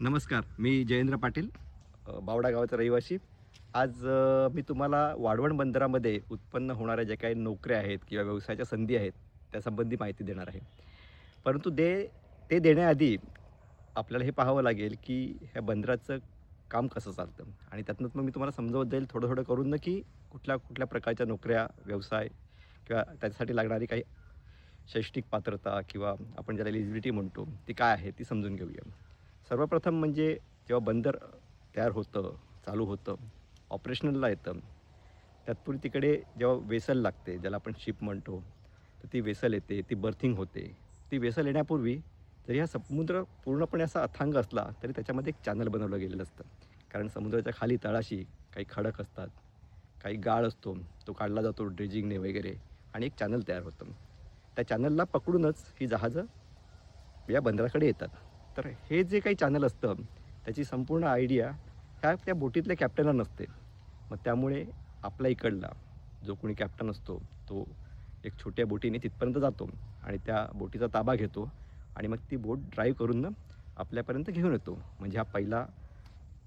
नमस्कार मी जयेंद्र पाटील बावडा गावाचा रहिवासी. आज मी तुम्हाला वाढवण बंदरामध्ये उत्पन्न होणाऱ्या ज्या काही नोकऱ्या आहेत किंवा व्यवसायाच्या संधी आहेत त्यासंबंधी माहिती देणार आहे. परंतु दे ते देण्याआधी आपल्याला हे पाहावं लागेल की ह्या बंदराचं काम कसं चालतं. आणि त्यातनं मग मी तुम्हाला समजवत जाईल थोडं थोडं करून न की कुठल्या कुठल्या प्रकारच्या नोकऱ्या व्यवसाय किंवा त्याच्यासाठी लागणारी काही शैक्षणिक पात्रता किंवा आपण ज्याला एलिजिबिलिटी म्हणतो ती काय आहे ती समजून घेऊया. सर्वप्रथम म्हणजे जेव्हा बंदर तयार होतं चालू होतं ऑपरेशनलला येतं त्यातपूर्वी तिकडे जेव्हा वेसल लागते ज्याला आपण शिप म्हणतो तर ती वेसल येते ती बर्थिंग होते. ती वेसल येण्यापूर्वी जरी हा समुद्र पूर्णपणे असा अथांग असला तरी त्याच्यामध्ये एक चॅनल बनवलं गेलेलं असतं. कारण समुद्राच्या खाली तळाशी काही खडक असतात काही गाळ असतो तो काढला जातो ड्रेजिंगने वगैरे आणि एक चॅनल तयार होतं. त्या चॅनलला पकडूनच ही जहाजं या बंदराकडे येतात. तर हे जे काही चॅनल असतं त्याची संपूर्ण आयडिया ह्या त्या बोटीतल्या कॅप्टनला नसते. मग त्यामुळे आपला इकडला जो कोणी कॅप्टन असतो तो एक छोट्या बोटीने तिथपर्यंत जातो आणि त्या बोटीचा ताबा घेतो आणि मग ती बोट ड्राईव्ह करून आपल्यापर्यंत घेऊन येतो. म्हणजे हा पहिला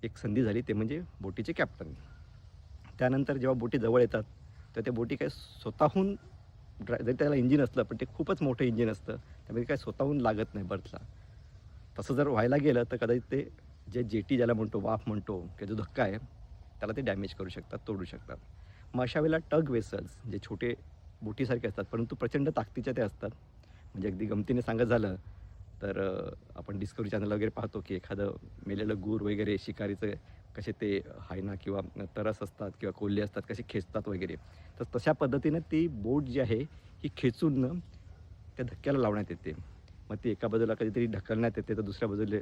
एक संधी झाली ते म्हणजे बोटीचे कॅप्टन त्यानंतर जेव्हा बोटी जवळ येतात तर त्या बोटी काय स्वतःहून ड्राय जरी त्याला इंजिन असलं पण ते खूपच मोठं इंजिन असतं. त्यामध्ये काय स्वतःहून लागत नाही बर्थला तसं जर व्हायला गेलं तर कदाचित ते जे जेटी ज्याला म्हणतो वाफ म्हणतो किंवा जो धक्का आहे त्याला ते डॅमेज करू शकतात तोडू शकतात. मग अशा वेळेला टग वेसल्स जे छोटे बोटीसारखे असतात परंतु प्रचंड ताकदीच्या ते असतात. म्हणजे अगदी गमतीने सांगत झालं तर आपण डिस्कवरी चॅनल वगैरे पाहतो की एखादं मेलेलं गूर वगैरे शिकारीचं कसे ते हायना किंवा तरस असतात किंवा कोल्हे असतात कसे खेचतात वगैरे. तर तशा पद्धतीनं ती बोट जी आहे ही खेचून त्या धक्क्याला लावण्यात येते. मग ती एका बाजूला कधीतरी ढकलण्यात येते तर दुसऱ्या बाजूला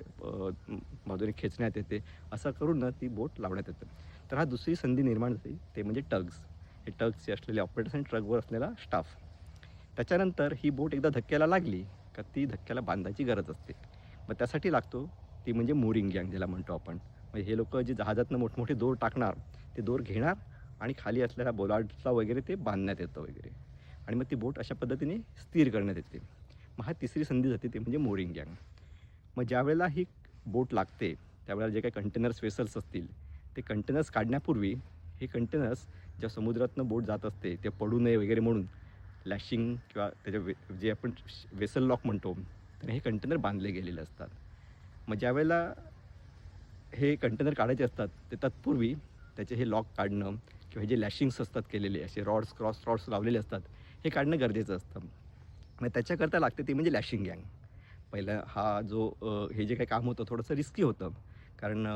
बाजूने खेचण्यात येते. असं करून ना ती बोट लावण्यात येते. तर हा दुसरी संधी निर्माण झाली ते म्हणजे टग्स. हे टग्सचे असलेले ऑपरेटर्स आणि ट्रकवर असलेला स्टाफ. त्याच्यानंतर ही बोट एकदा धक्क्याला लागली का ती धक्क्याला बांधायची गरज असते. मग त्यासाठी लागतो ती म्हणजे मोरिंग गँग ज्याला म्हणतो आपण. म्हणजे हे लोक जे जहाजातनं मोठमोठे दोर टाकणार ते दोर घेणार आणि खाली असलेल्या बोलाडला वगैरे ते बांधण्यात येतं वगैरे. आणि मग ती बोट अशा पद्धतीने स्थिर करण्यात येते. मग हा तिसरी संधी जाते ते म्हणजे मोरिंग गँग. मग ज्यावेळेला ही बोट लागते त्यावेळेला जे काही कंटेनर्स वेसल्स असतील ते कंटेनर्स काढण्यापूर्वी हे कंटेनर्स ज्या समुद्रातनं बोट जात असते ते पडू नये वगैरे म्हणून लॅशिंग किंवा त्याच्या वे जे आपण वेसल लॉक म्हणतो तर हे कंटेनर बांधले गेलेले असतात. मग ज्यावेळेला हे कंटेनर काढायचे असतात ते तत्पूर्वी त्याचे हे लॉक काढणं किंवा हे जे लॅशिंग्स असतात केलेले असे रॉड्स क्रॉस रॉड्स लावलेले असतात हे काढणं गरजेचं असतं. मग त्याच्याकरता लागते ती म्हणजे लॅशिंग गँग. पहिलं हा जो हे जे काही काम होतं थोडंसं रिस्की होतं. कारण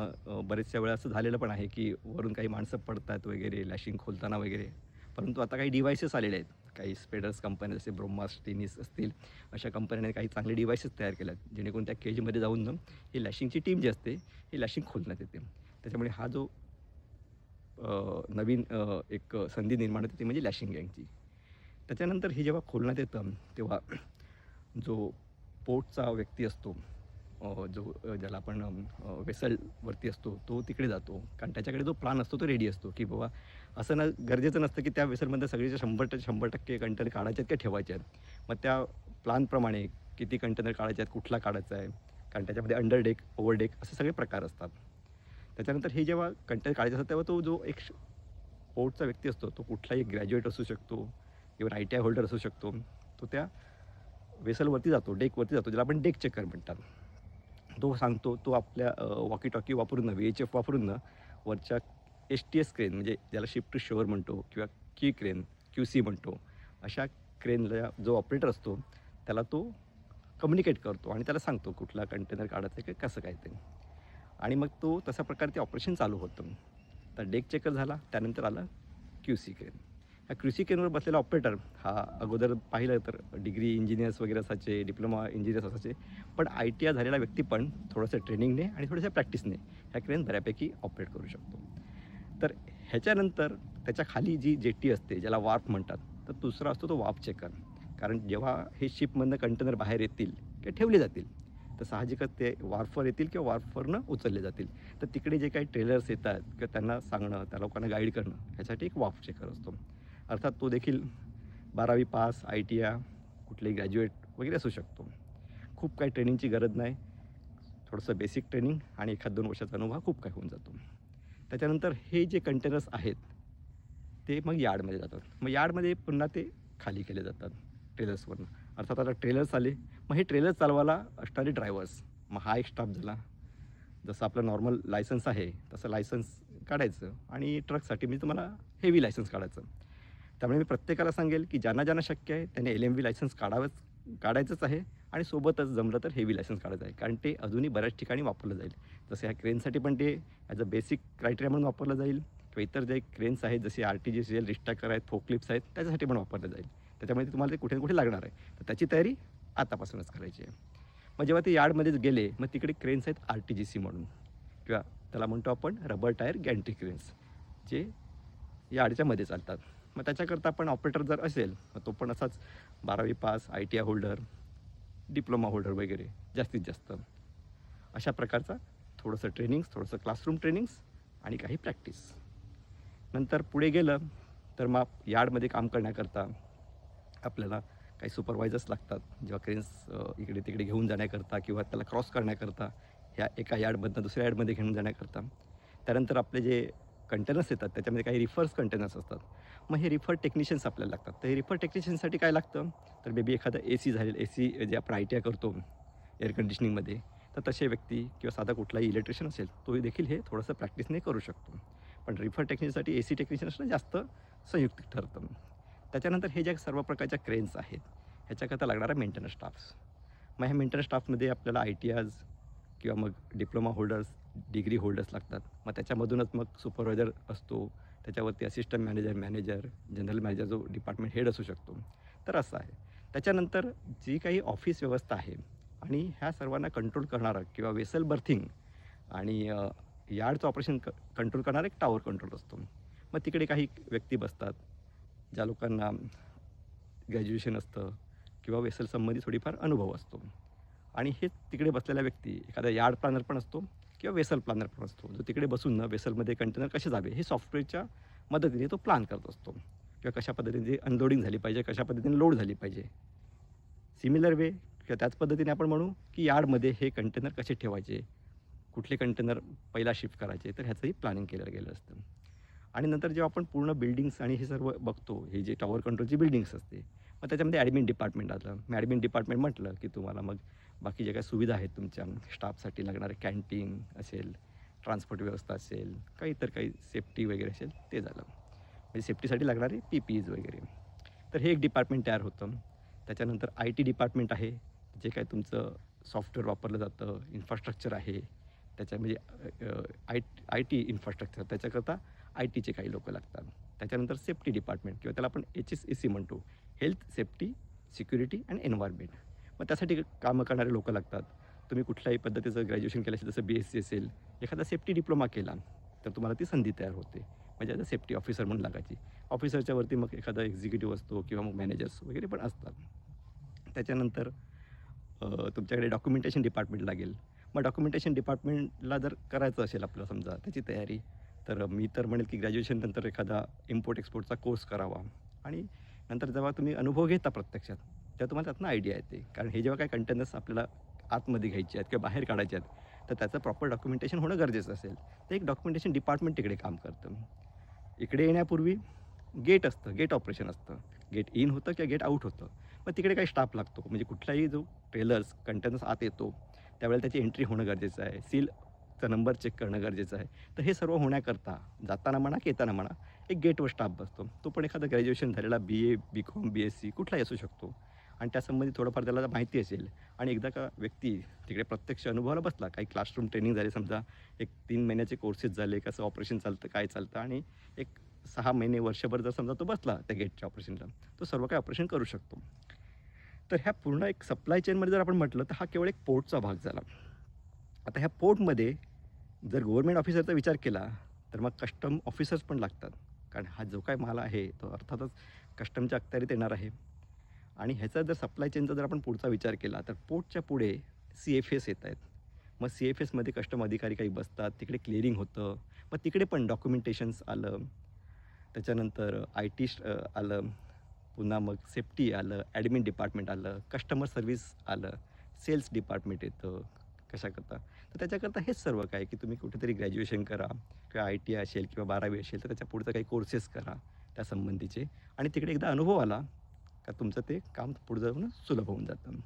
बरेचशा वेळा असं झालेलं पण आहे की वरून काही माणसं पडतात वगैरे लॅशिंग खोलताना वगैरे. परंतु आता काही डिव्हायसेस आलेले आहेत. काही स्पेडर्स कंपन्या जसे ब्रोमास टेनिस असतील अशा कंपन्याने काही चांगले डिव्हायसेस तयार केल्यात. आहेत जेणेकरून त्या केजमध्ये जाऊन ना ही लॅशिंगची टीम जी असते ही लॅशिंग खोलण्यात येते. त्याच्यामुळे हा जो नवीन एक संधी निर्माण होते ती म्हणजे लॅशिंग गँगची. त्याच्यानंतर हे जेव्हा खोलण्यात येतं तेव्हा जो पोर्टचा व्यक्ती असतो जो ज्याला आपण वेसलवरती असतो तो तिकडे जातो. कारण त्याच्याकडे जो प्लान असतो तो रेडी असतो की बाबा असं न गरजेचं नसतं की त्या वेसलमध्ये सगळेचे शंभर टक्के शंभर टक्के कंटेनर काढायचे आहेत का ठेवायचे आहेत. मग त्या प्लानप्रमाणे किती कंटेनर काढायचे आहेत कुठला काढायचा आहे कारण त्याच्यामध्ये अंडर डेक ओव्हर डेक असे सगळे प्रकार असतात. त्याच्यानंतर हे जेव्हा कंटेनर काढायचे असतात तेव्हा तो जो एक पोर्टचा व्यक्ती असतो तो कुठलाही ग्रॅज्युएट असू शकतो even I T I holder असू शकतो. तो त्या वेसलवरती जातो डेकवरती जातो ज्याला आपण डेक चेकर म्हणतात. तो सांगतो तो आपल्या वॉकी टॉकी वापरून व्ही एच एफ वापरून वरच्या एस टी एस क्रेन म्हणजे ज्याला शिफ्ट टू शोअर म्हणतो किंवा की क्रेन क्यू सी म्हणतो अशा क्रेनला जो ऑपरेटर असतो त्याला तो कम्युनिकेट करतो आणि त्याला सांगतो कुठला कंटेनर काढायचं आहे की कसं काय ते. आणि मग तो तशा प्रकारे ते ऑपरेशन चालू होतं. तर डेक चेकर झाला त्यानंतर आलं क्यू सी क्रेन ह्या क्यू बसलेला ऑपरेटर हा अगोदर पाहिलं तर डिग्री इंजिनियर्स वगैरे असायचे डिप्लोमा इंजिनियर्स असायचे पण आय टी आय झालेला व्यक्ती पण थोडंसं ट्रेनिंगने आणि थोड्याशा प्रॅक्टिसने ह्या क्रेन बऱ्यापैकी ऑपरेट करू शकतो. तर ह्याच्यानंतर त्याच्याखाली जी जेट्टी असते ज्याला वार्फ म्हणतात तर दुसरा असतो तो वाफ चेकर कारण जेव्हा हे शिपमधनं कंटेनर बाहेर येतील किंवा ठेवले जातील तर साहजिकच ते वार्फवर येतील किंवा वार्फवरनं उचलले जातील. तर तिकडे जे काही ट्रेलर्स येतात किंवा त्यांना सांगणं त्या लोकांना गाईड करणं ह्यासाठी एक वाफ चेकर असतो. अर्थात तो देखील बारावी पास आय टी आय कुठलेही ग्रॅज्युएट वगैरे असू शकतो. खूप काही ट्रेनिंगची गरज नाही. थोडंसं बेसिक ट्रेनिंग आणि एखाद दोन वर्षाचा अनुभव हा खूप काही होऊन जातो. त्याच्यानंतर हे जे कंटेनर्स आहेत ते मग यार्डमध्ये जातात. मग यार्डमध्ये पुन्हा ते खाली केले जातात ट्रेलर्सवरनं अर्थात आता ट्रेलर्स आले. मग हे ट्रेलर्स चालवायला असणारे ड्रायव्हर्स मग हा एक स्टाफ झाला. जसं आपलं नॉर्मल लायसन्स आहे तसं लायसन्स काढायचं आणि ट्रकसाठी मी तुम्हाला हेवी लायसन्स काढायचं. त्यामुळे मी प्रत्येकाला सांगेल की ज्यांना ज्यांना शक्य आहे त्यांनी एल एम व्ही लायसन्स काढावंच काढायचंच आहे आणि सोबतच जमलं तर हेवी लायसन्स काढायचं आहे. कारण ते अजूनही बऱ्याच ठिकाणी वापरलं जाईल. जसं ह्या क्रेनसाठी पण ते ॲज अ बेसिक क्रायटेरिया म्हणून वापरलं जाईल. किंवा इतर जे क्रेन्स आहेत जसे R T G C L reach stacker आहेत फोकलिप्स आहेत त्याच्यासाठी पण वापरलं जाईल. त्याच्यामुळे ते तुम्हाला ते कुठे ना कुठे लागणार आहे. तर त्याची तयारी आतापासूनच करायची आहे. मग जेव्हा ते यार्डमध्येच गेले मग तिकडे क्रेन्स आहेत आर टी जी सी म्हणून. किंवा त्याला म्हणतो आपण रबर टायर गॅन्ट्री क्रेन्स जे यार्डच्यामध्ये चालतात. मग त्याच्याकरता आपण ऑपरेटर जर असेल मग तो पण असाच बारावी pass I T I holder diploma holder वगैरे जास्तीत जास्त. अशा प्रकारचा थोडंसं ट्रेनिंग्स थोडंसं क्लासरूम ट्रेनिंग्स आणि काही प्रॅक्टिस नंतर पुढे गेलं तर मग यार्डमध्ये काम करण्याकरता आपल्याला काही सुपरवायझर्स लागतात जेव्हा क्रेन्स इकडे तिकडे घेऊन जाण्याकरता किंवा त्याला क्रॉस करण्याकरता ह्या एका यार्डमधनं दुसऱ्या यार्डमध्ये घेऊन जाण्याकरता. त्यानंतर आपले जे कंटेनर्स येतात त्याच्यामध्ये काही रिफर्स कंटेनर्स असतात. मग हे रिफर टेक्निशियन्स आपल्याला लागतात. तर हे रिफर टेक्निशियनसाठी काय लागतं? तर बेबी एखादं ए सी झालेलं ए सी जे आपण आय टी आय करतो एअर कंडिशनिंगमध्ये तर तसे व्यक्ती किंवा साधा कुठलाही इलेक्ट्रिशियन असेल तोही देखील हे थोडंसं प्रॅक्टिसने करू शकतो. पण रिफर टेक्निकसाठी ए सी टेक्निशियन असणं जास्त संयुक्त ठरतं. त्याच्यानंतर हे ज्या सर्व प्रकारच्या क्रेन्स आहेत ह्याच्याकरता लागणारा मेंटेनन्स स्टाफ्स मग ह्या मेंटेनन्स स्टाफमध्ये आपल्याला आय टी आयज किंवा मग डिप्लोमा होल्डर्स डिग्री होल्डर्स लागतात. मग त्याच्यामधूनच मग सुपरवायझर असतो. त्याच्यावरती assistant manager manager general manager जो डिपार्टमेंट हेड असू शकतो. तर असं आहे. त्याच्यानंतर जी काही ऑफिस व्यवस्था आहे आणि ह्या सर्वांना कंट्रोल करणारा किंवा वेसल बर्थिंग आणि यार्डचं ऑपरेशन क कंट्रोल करणारा एक टावर कंट्रोल असतो. मग तिकडे काही व्यक्ती बसतात. ज्या लोकांना ग्रॅज्युएशन असतं किंवा वेसल संबंधी थोडीफार अनुभव असतो. आणि हे तिकडे बसलेला व्यक्ती एखादा यार्ड प्लॅनर पण असतो. किंवा वेसल प्लॅनर पण असतो. जो तिकडे बसून ना वेसलमध्ये कंटेनर कसे जावे हे सॉफ्टवेअरच्या मदतीने तो प्लॅन करत असतो. किंवा कशा पद्धतीने अनलोडिंग झाली पाहिजे कशा पद्धतीने लोड झाली पाहिजे. सिमिलर वे किंवा त्याच पद्धतीने आपण म्हणू की यार्डमध्ये हे कंटेनर कसे ठेवायचे कुठले कंटेनर पहिला शिफ्ट करायचे तर ह्याचंही प्लॅनिंग केलं गेलं असतं. आणि नंतर जेव्हा आपण पूर्ण बिल्डिंग्स आणि हे सर्व बघतो हे जे टॉवर कंट्रोलची बिल्डिंग्स असते मग त्याच्यामध्ये ॲडमिन डिपार्टमेंट आलं. मग ॲडमिन डिपार्टमेंट म्हटलं की तुम्हाला मग बाकी ज्या काही सुविधा आहेत तुमच्या स्टाफसाठी लागणारे कॅन्टीन असेल ट्रान्सपोर्ट व्यवस्था असेल काही इतर काही सेफ्टी वगैरे असेल ते झालं. म्हणजे सेफ्टीसाठी लागणारे पी पी ईज वगैरे. तर हे एक डिपार्टमेंट तयार होतं. त्याच्यानंतर आय टी डिपार्टमेंट आहे जे काय तुमचं सॉफ्टवेअर वापरलं जातं इन्फ्रास्ट्रक्चर आहे त्याच्यामध्ये म्हणजे, आय आय टी इन्फ्रास्ट्रक्चर त्याच्याकरता आय टीचे काही लोक लागतात. त्याच्यानंतर सेफ्टी डिपार्टमेंट किंवा त्याला आपण एच एस ए सी म्हणतो. Health safety security and environment. मग त्यासाठी कामं करणारे लोक लागतात. तुम्ही कुठल्याही पद्धतीचं ग्रॅज्युएशन केलं असेल जसं बी एस सी असेल एखादा सेफ्टी डिप्लोमा केला तर तुम्हाला ती संधी तयार होते. म्हणजे आता सेफ्टी ऑफिसर म्हणून लागायची. ऑफिसरच्या वरती मग एखादा एक्झिक्युटिव्ह असतो किंवा मग मॅनेजर्स वगैरे पण असतात. त्याच्यानंतर तुमच्याकडे डॉक्युमेंटेशन डिपार्टमेंट लागेल. मग डॉक्युमेंटेशन डिपार्टमेंटला जर करायचं असेल आपलं समजा त्याची तयारी तर मी तर म्हणेल की ग्रॅज्युएशन नंतर एखादा इम्पोर्ट एक्सपोर्टचा कोर्स करावा. आणि नंतर जेव्हा तुम्ही अनुभव घेता प्रत्यक्षात तेव्हा तुम्हाला त्यातनं आयडिया येते. कारण हे जेव्हा काही कंटेनर्स आपल्याला आतमध्ये घ्यायचे आहेत किंवा बाहेर काढायचे आहेत तर त्याचं प्रॉपर डॉक्युमेंटेशन होणं गरजेचं असेल. तर एक डॉक्युमेंटेशन डिपार्टमेंट तिकडे काम करतं. इकडे येण्यापूर्वी गेट असतं गेट ऑपरेशन असतं. गेट इन होतं किंवा गेट आऊट होतं. मग तिकडे काही स्टाफ लागतो. म्हणजे कुठलाही जो ट्रेलर्स कंटेनर्स आत येतो त्यावेळेला त्याची एंट्री होणं गरजेचं आहे. सीलचा नंबर चेक करणं गरजेचं आहे. तर हे सर्व होण्याकरता जाताना म्हणा की येताना म्हणा एक गेटवर स्टाफ बसतो. तो पण एखादा ग्रॅज्युएशन झालेला B A B com B S C कुठलाही असू शकतो. आणि त्यासंबंधी थोडंफार त्याला माहिती असेल. आणि एकदा का व्यक्ती तिकडे प्रत्यक्ष अनुभवाला बसला काही क्लासरूम ट्रेनिंग झाली समजा एक तीन महिन्याचे कोर्सेस झाले कसं ऑपरेशन चालतं काय चालतं आणि एक सहा महिने वर्षभर जर समजा तो बसला त्या गेटच्या ऑपरेशनला तो सर्व काही ऑपरेशन करू शकतो. तर ह्या पूर्ण एक सप्लाय चेनमध्ये जर आपण म्हटलं तर हा केवळ एक पोर्टचा भाग झाला. आता ह्या पोर्टमध्ये जर गव्हर्मेंट ऑफिसरचा विचार केला तर मग कस्टम ऑफिसर्स पण लागतात. कारण हा जो काय माल आहे तो अर्थातच कस्टमच्या अखत्यारीत येणार आहे. आणि ह्याचा जर सप्लाय चेनचा जर आपण पुढचा विचार केला तर पोर्टच्या पुढे सी एफ एस येत आहेत. मग सी एफ एसमध्ये कस्टम अधिकारी काही बसतात तिकडे क्लिअरिंग होतं मग तिकडे पण डॉक्युमेंटेशन्स आलं. त्याच्यानंतर आय टी आलं पुन्हा मग सेफ्टी आलं ॲडमिन डिपार्टमेंट आलं कस्टमर सर्व्हिस आलं सेल्स डिपार्टमेंट येतं कशाकरता. तर त्याच्याकरता हेच सर्व काय की तुम्ही कुठेतरी ग्रॅज्युएशन करा किंवा आय टी असेल किंवा बारावी असेल तर त्याच्या पुढचं काही कोर्सेस करा त्या संबंधीचे. आणि तिकडे एकदा अनुभव आला का तुमचं ते काम पुढे जाऊन सुलभ होऊन जातं.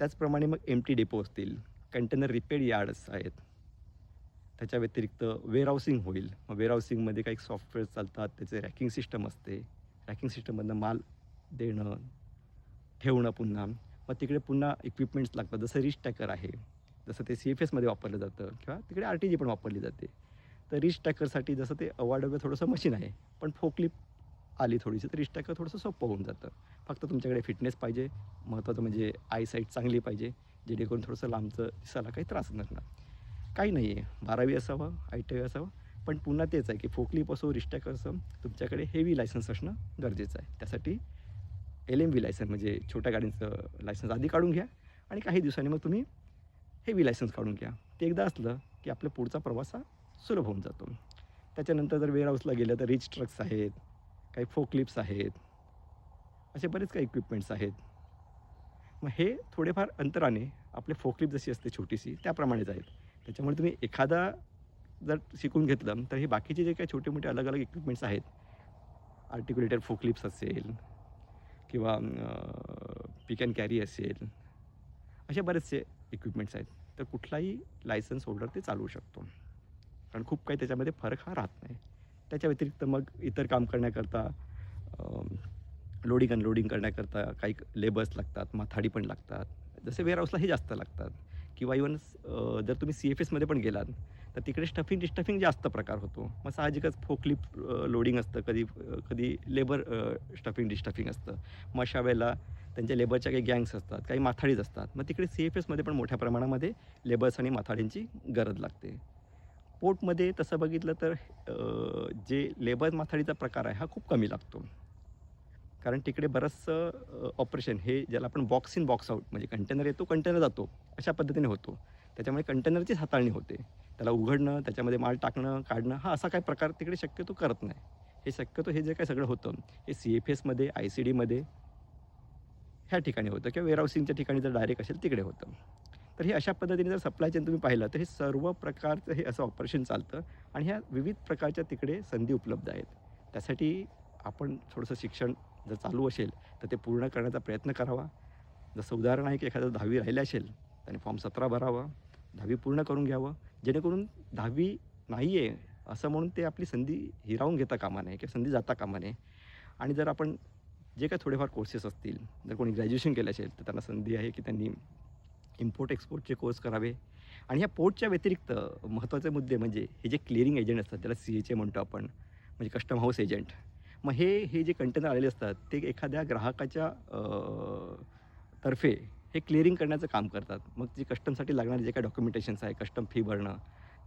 त्याचप्रमाणे मग एम टी डेपो असतील कंटेनर रिपेअर यार्ड्स आहेत. त्याच्या व्यतिरिक्त वेअरहाऊसिंग होईल. मग वेअरहाऊसिंगमध्ये काही सॉफ्टवेअर चालतात त्याचे रॅकिंग सिस्टम असते. रॅकिंग सिस्टममधनं माल देणं ठेवणं पुन्हा. मग तिकडे पुन्हा इक्विपमेंट्स लागतात. जसं रिच टॅकर आहे जसं ते सी एफ एसमध्ये वापरलं जातं किंवा तिकडे आर टी जी पण वापरली जाते. तर रिच टॅकरसाठी जसं ते अवाढव्य थोडंसं मशीन आहे पण फोकलिप आली थोडीशी तर रिच थोडंसं सोपं होऊन जातं. फक्त तुमच्याकडे फिटनेस पाहिजे महत्त्वाचं म्हणजे आय साईट चांगली पाहिजे जेणेकरून थोडंसं लांबचं दिसायला काही त्रास नसणार काही नाही आहे बारावी असावं आय असावं पण पुन्हा तेच आहे की फोकली असो रिस्टॅक असो तुमच्याकडे हेवी लायसन्स असणं गरजेचं आहे. त्यासाठी एल एम व्ही लायसन म्हणजे छोट्या गाडींचं लायसन्स आधी काढून घ्या आणि काही दिवसांनी मग तुम्ही हेवी लायसन्स काढून घ्या. ते एकदा असलं की आपला पुढचा प्रवास हा सुलभ होऊन जातो. त्याच्यानंतर जर वेअरहाऊसला गेलं तर रिच ट्रक्स आहेत काही फोकलिप्स आहेत. असे बरेच काही इक्विपमेंट्स आहेत. मग हे थोडेफार अंतराने आपले फोकलिप जशी असते छोटीशी त्याप्रमाणेच आहेत. त्याच्यामुळे तुम्ही एखादा जर शिकून घेतलं तर हे बाकीचे जे काही छोटे मोठे अलग अलग इक्विपमेंट्स आहेत आर्टिक्युलेटर फोकलिप्स असेल किंवा पिक अँड कॅरी असेल असे बरेचसे इक्विपमेंट्स आहेत. तर कुठलाही लायसन्स होल्डर ते चालवू शकतो. कारण खूप काही त्याच्यामध्ये फरक हा राहत नाही. त्याच्या व्यतिरिक्त मग इतर काम करण्याकरता लोडिंग अनलोडिंग करण्याकरता काही लेबर्स लागतात माथाडी पण लागतात. जसे वेअरहाऊसला हे जास्त लागतात. किंवा इवन जर तुम्ही सी एफ एसमध्ये पण गेलात तर तिकडे स्टफिंग डिस्टफिंग जास्त प्रकार होतो. मग साहजिकच फोकलिप लोडिंग असतं. कधी कधी लेबर स्टफिंग डिस्टफिंग असतं. मग अशा वेळेला त्यांच्या लेबरच्या काही गँग्स असतात काही माथाडीज असतात. मग तिकडे सी एफ एसमध्ये पण मोठ्या प्रमाणामध्ये लेबर्स आणि माथाडींची गरज लागते. पोर्टमध्ये तसं बघितलं तर जे लेबर माथाडीचा प्रकार आहे हा खूप कमी लागतो. कारण तिकडे बरंचसं ऑपरेशन हे ज्याला आपण बॉक्स इन बॉक्स आउट म्हणजे कंटेनर येतो कंटेनर जातो अशा पद्धतीने होतो. त्याच्यामुळे कंटेनरचीच हाताळणी होते. त्याला उघडणं त्याच्यामध्ये माल टाकणं काढणं हा असा काही प्रकार तिकडे शक्यतो करत नाही. हे शक्यतो हे जे काही सगळं होतं हे सी एफ एसमध्ये आय सी डीमध्ये ह्या ठिकाणी होतं किंवा वेअरहाऊसिंगच्या ठिकाणी जर डायरेक्ट असेल तिकडे होतं. तर हे अशा पद्धतीने जर सप्लाय चेन तुम्ही पाहिलं तर हे सर्व प्रकारचं हे असं ऑपरेशन चालतं आणि ह्या विविध प्रकारच्या तिकडे संधी उपलब्ध आहेत. त्यासाठी आपण थोडंसं शिक्षण जर चालू असेल तर ते पूर्ण करण्याचा प्रयत्न करावा. जसं उदाहरण आहे की एखादं दहावी राहिलं असेल त्याने फॉर्म सतरा भरावा दहावी पूर्ण करून घ्यावं. जेणेकरून दहावी नाही आहे असं म्हणून ते आपली संधी हिरावून घेता कामा नये किंवा संधी जाता कामा नये. आणि जर आपण जे काही थोडेफार कोर्सेस असतील जर कोणी ग्रॅज्युएशन केलं असेल तर त्यांना संधी आहे की त्यांनी इम्पोर्ट एक्सपोर्टचे कोर्स करावे. आणि ह्या पोर्टच्या व्यतिरिक्त महत्त्वाचे मुद्दे म्हणजे हे जे क्लिअरिंग एजंट असतात त्याला सी एच ए म्हणतो आपण म्हणजे कस्टम हाऊस एजंट मग हे हे जे कंटेनर आलेले असतात ते एखाद्या ग्राहकाच्या तर्फे हे क्लिअरिंग करण्याचं काम करतात. मग जे कस्टमसाठी लागणारे जे काही डॉक्युमेंटेशन्स आहे कस्टम फी भरणं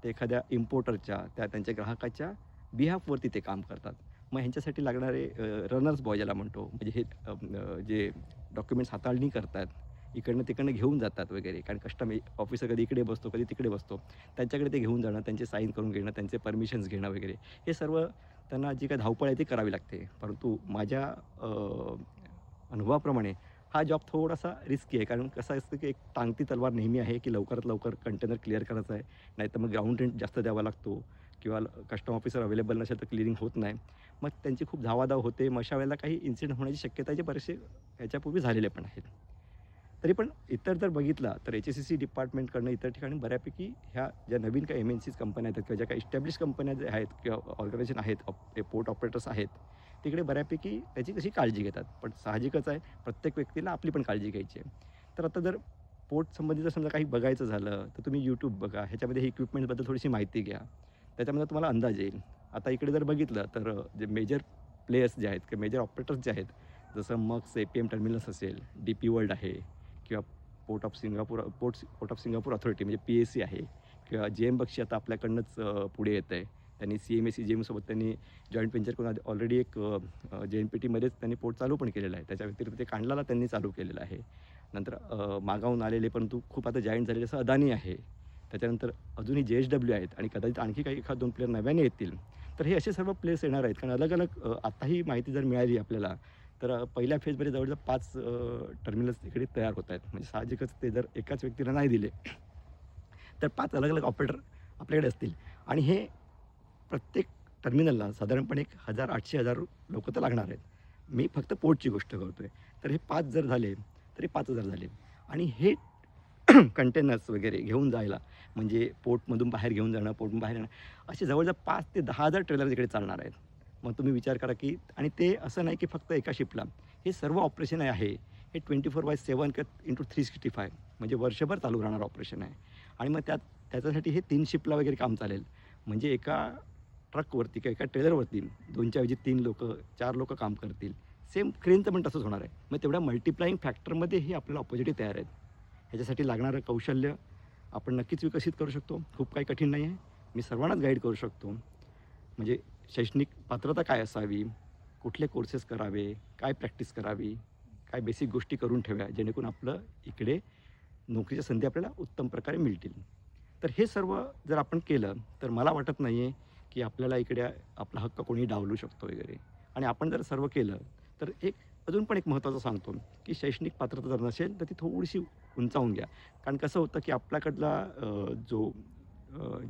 ते एखाद्या इम्पोर्टरच्या त्या त्यांच्या ग्राहकाच्या बिहाफवरती ते काम करतात. मग ह्यांच्यासाठी लागणारे रनर्स बॉय ज्याला म्हणतो म्हणजे हे जे डॉक्युमेंट्स हाताळणी करतात इकडनं तिकडनं घेऊन जातात वगैरे. कारण कस्टम ऑफिसर कधी इकडे बसतो कधी तिकडे बसतो. त्यांच्याकडे ते घेऊन जाणं त्यांचे साईन करून घेणं त्यांचे परमिशन्स घेणं वगैरे. हे सर्व त्यांना जी काही धावपळ आहे ती करावी लागते. परंतु माझ्या अनुभवाप्रमाणे हा जॉब थोडासा रिस्की आहे. कारण कसं असतं की एक टांगती तलवार नेहमी आहे की लवकरात लवकर कंटेनर क्लिअर करायचं आहे. नाही तर मग ग्राउंड रेंट जास्त द्यावा लागतो किंवा कस्टम ऑफिसर अवेलेबल नसेल तर क्लिअरिंग होत नाही. मग त्यांची खूप धावाधाव होते. मग अशा वेळेला काही इन्सिडेंट होण्याची शक्यता जे बरेचसे ह्याच्यापूर्वी झालेले पण आहेत. तरी पण इतर जर बघितला तर एच एस सी सी डिपार्टमेंटकडनं इतर ठिकाणी बऱ्यापैकी ह्या ज्या नवीन काही एम एन सीज कंपन्या आहेत किंवा ज्या काही इस्टॅब्लिश कंपन्या ज्या आहेत किंवा ऑर्गनायझेशन आहेत पोर्ट ऑपरेटर्स आहेत तिकडे बऱ्यापैकी त्याची तशी काळजी घेतात? पण साहजिकच आहे प्रत्येक व्यक्तीला आपली पण काळजी घ्यायची आहे. तर आता जर पोर्ट संबंधित जर समजा काही बघायचं झालं तर तुम्ही यूट्यूब बघा ह्याच्यामध्ये इक्विपमेंटबद्दल थोडीशी माहिती घ्या. त्याच्यामध्ये तुम्हाला अंदाज येईल. आता इकडे जर बघितलं तर जे मेजर प्लेयर्स जे आहेत किंवा मेजर ऑपरेटर्स जे आहेत जसं मग ए पी एम टर्मिनल्स असेल डी पी वर्ल्ड आहे किंवा port of Singapore port port of Singapore authority म्हणजे पी एस सी आहे. किंवा जे एम बक्षी आता आपल्याकडनंच पुढे येतं आहे त्यांनी सी एम एस सी जे एमसोबत त्यांनी जॉईंट व्हेंचर करून ऑलरेडी एक जे एन पी टीमध्येच त्यांनी पोर्ट चालू पण केलेलं आहे. त्याच्या व्यतिरिक्त ते कांडलाला त्यांनी चालू केलेलं आहे. नंतर मागावून मागाहून आलेले परंतु खूप आता जॉईंट झालेले असं अदानी आहे. त्याच्यानंतर अजूनही जे एच डब्ल्यू आहेत आणि कदाचित आणखी काही एखाद दोन प्लेयर नव्याने येतील. तर हे असे सर्व प्लेस येणार आहेत. कारण अलग अलग आत्ताही माहिती जर मिळाली आपल्याला तर पहिल्या फेजमध्ये जवळजवळ पाच टर्मिनल्स तिकडे तयार होत आहेत. म्हणजे साहजिकच ते जर एकाच व्यक्तीला नाही दिले तर पाच अलग अलग ऑपरेटर आपल्याकडे असतील. आणि हे प्रत्येक टर्मिनलला साधारणपणे एक हजार आठशे हजार लोक तर लागणार आहेत. मी फक्त पोर्टची गोष्ट करतो आहे तर हे पाच जर झाले तरी पाच हजार झाले. आणि हे कंटेनर्स वगैरे घेऊन जायला म्हणजे पोर्टमधून बाहेर घेऊन जाणं पोर्टमधून बाहेर येणं असे जवळजवळ पाच ते दहा हजार ट्रेलर इकडे चालणार आहेत. मग तुम्ही विचार करा की आणि ते असं नाही की फक्त एका शिपला हे सर्व ऑपरेशन आहे हे ट्वेंटी फोर बाय सेवन किंवा इंटू थ्री सिक्स्टी फाय म्हणजे वर्षभर चालू राहणारं ऑपरेशन आहे. आणि मग त्यात त्याच्यासाठी हे तीन शिपला वगैरे काम चालेल. म्हणजे एका ट्रकवरती किंवा एका ट्रेलरवरती दोनच्या ऐवजी तीन लोक चार लोक काम करतील. सेम क्रेनचं पण तसंच होणार आहे. मग तेवढ्या मल्टिप्लाईंग फॅक्टरमध्ये हे आपल्याला ऑपॉर्च्युनिटी तयार आहेत. ह्याच्यासाठी लागणारं कौशल्य आपण नक्कीच विकसित करू शकतो. खूप काही कठीण नाही आहे मी सर्वांनाच गाईड करू शकतो. म्हणजे शैक्षणिक पात्रता काय असावी? कुठले कोर्सेस करावे? काय प्रॅक्टिस करावी? काय बेसिक गोष्टी करून ठेव्या जेणेकरून आपलं इकडे नोकरीच्या संधी आपल्याला उत्तम प्रकारे मिळतील. तर हे सर्व जर आपण केलं तर मला वाटत नाही आहे की आपल्याला इकडे आपला हक्क कोणी डावलू शकतो वगैरे. आणि आपण जर सर्व केलं तर एक अजून पण एक महत्त्वाचं सांगतो की शैक्षणिक पात्रता जर नसेल तर ती थोडीशी उंचावून घ्या. कारण कसं होतं की आपल्याकडला जो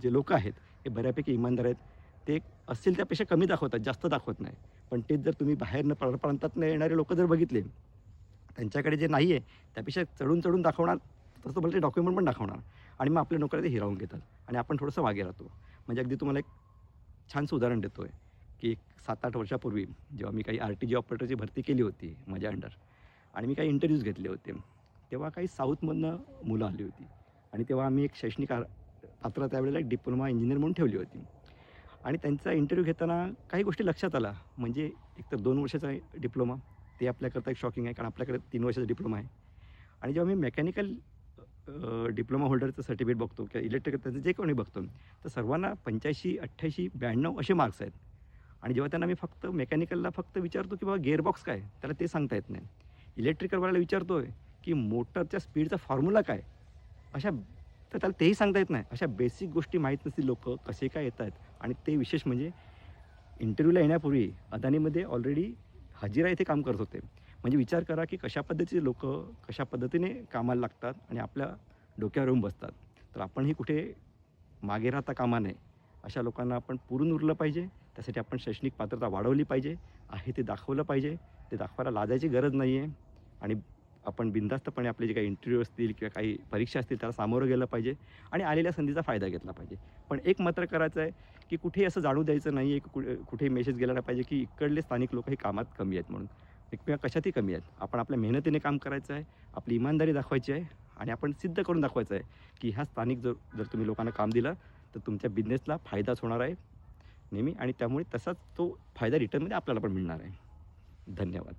जे लोक आहेत हे बऱ्यापैकी इमानदार आहेत. ते असतील त्यापेक्षा कमी दाखवतात जास्त दाखवत नाही. पण तेच जर तुम्ही बाहेरनं प्र प्रांतातनं येणारे लोक जर बघितले त्यांच्याकडे जे नाही आहे त्यापेक्षा चढून चढून दाखवणार तसं भले ते डॉक्युमेंट पण दाखवणार. आणि मग आपल्या नोकऱ्या ते हिरावून घेतात. आणि आपण थोडंसं मागे राहतो. म्हणजे अगदी तुम्हाला एक छानसं उदाहरण देतो आहे की एक सात आठ वर्षापूर्वी जेव्हा मी काही आर टी जी ऑपरेटरची भरती केली होती माझ्या अंडर आणि मी काही इंटरव्ह्यूज घेतले होते तेव्हा काही साऊथमधनं मुलं आली होती. आणि तेव्हा आम्ही एक शैक्षणिक पात्र त्यावेळेला एक डिप्लोमा इंजिनियर म्हणून ठेवली होती. आणि त्यांचा इंटरव्ह्यू घेताना काही गोष्टी लक्षात आला म्हणजे एक तर दोन वर्षाचा डिप्लोमा ते आपल्याकरता एक शॉकिंग आहे कारण आपल्याकडे तीन वर्षाचा डिप्लोमा आहे. आणि जेव्हा मी मेकॅनिकल डिप्लोमा होल्डरचं सर्टिफिकेट बघतो किंवा इलेक्ट्रिकल त्यांचं जे कोणी बघतो तर सर्वांना पंच्याऐंशी अठ्ठ्याऐंशी ब्याण्णव असे मार्क्स आहेत. आणि जेव्हा त्यांना मी फक्त मेकॅनिकलला फक्त विचारतो की बाबा गेअरबॉक्स काय त्याला ते सांगता येत नाही. इलेक्ट्रिकलवाल्याला विचारतो आहे की मोटरच्या स्पीडचा फॉर्म्युला काय? अशा तर त्याला तेही सांगता येत नाही. अशा बेसिक गोष्टी माहीत नसतील लोक कसे काय येत आहेत. आणि ते विशेष म्हणजे इंटरव्ह्यूला येण्यापूर्वी अदानीमध्ये ऑलरेडी हजिरा इथे काम करत होते. म्हणजे विचार करा की कशा पद्धतीचे लोक कशा पद्धतीने कामाला लागतात आणि आपल्या डोक्यावर येऊन बसतात. तर आपणही कुठे मागे राहता कामा नये. अशा लोकांना आपण पुरून उरलं पाहिजे. त्यासाठी आपण शैक्षणिक पात्रता वाढवली पाहिजे. आहे ते दाखवलं पाहिजे. ते दाखवायला लाजायची गरज नाही आहे आणि आपण बिनधास्तपणे आपले जे काही इंटरव्ह्यू असतील किंवा काही परीक्षा असतील त्याला सामोरं गेलं पाहिजे आणि आलेल्या संधीचा फायदा घेतला पाहिजे. पण एक मात्र करायचं आहे की कुठेही असं जाणू द्यायचं नाही आहे की कुठे कुठेही मेसेज गेला नाही पाहिजे की इकडले स्थानिक लोक हे कामात कमी आहेत म्हणून. किंवा कशातही कमी आहेत. आपण आपल्या मेहनतीने काम करायचं आहे आपली इमानदारी दाखवायची आहे आणि आपण सिद्ध करून दाखवायचं आहे की ह्या स्थानिक जर जर तुम्ही लोकांना काम दिलं तर तुमच्या बिझनेसला फायदाच होणार आहे नेहमी आणि त्यामुळे तसाच तो फायदा रिटर्नमध्ये आपल्याला पण मिळणार आहे. धन्यवाद.